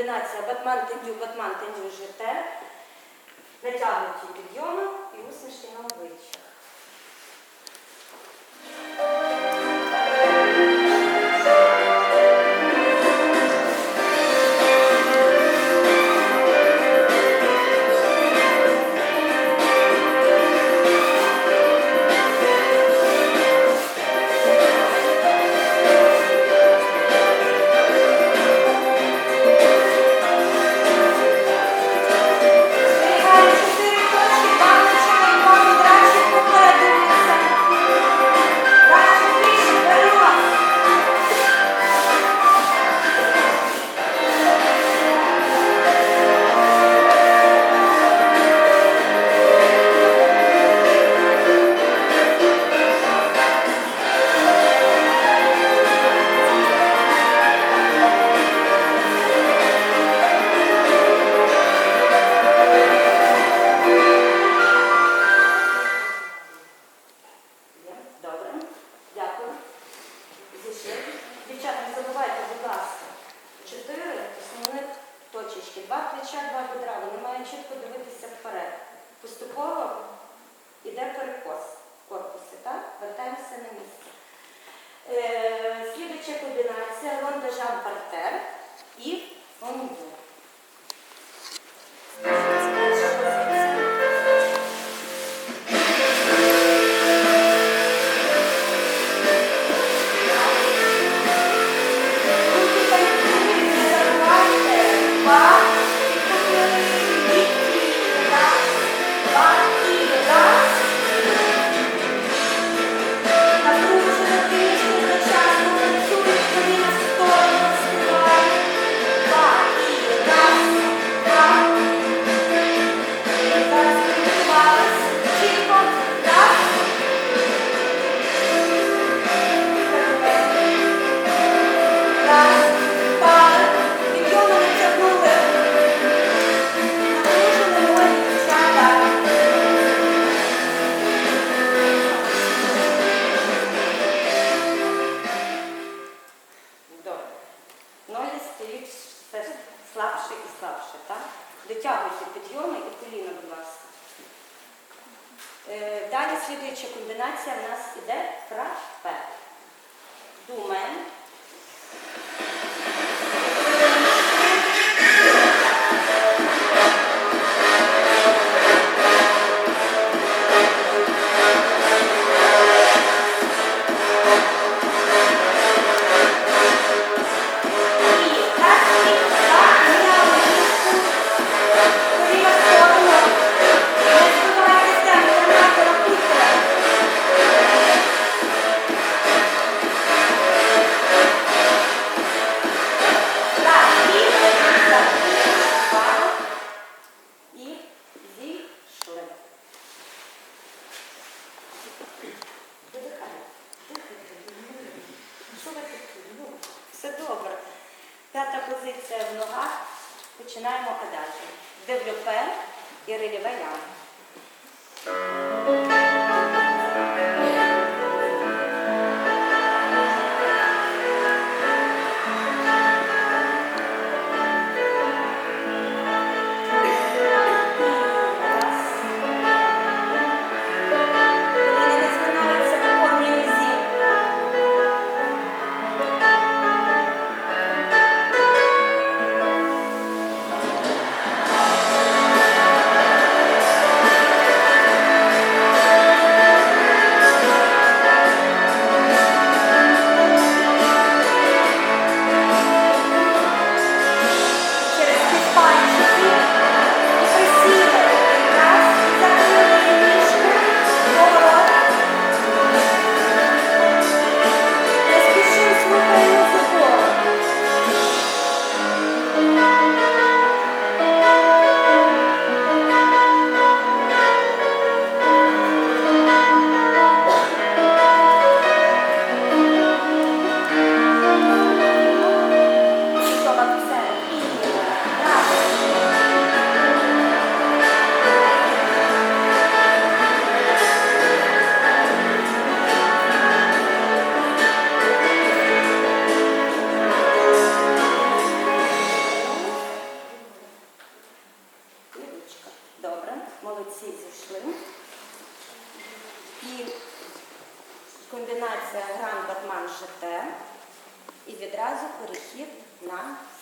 комбінація батман-тендю, батман-тендю жите, натягнуті підйоми і усмішки на Все слабше і слабше. так? Дотягуйте підйоми і коліна, будь ласка. Е, далі слідуюча комбінація в нас іде праве. Думаємо. Д і. 啊。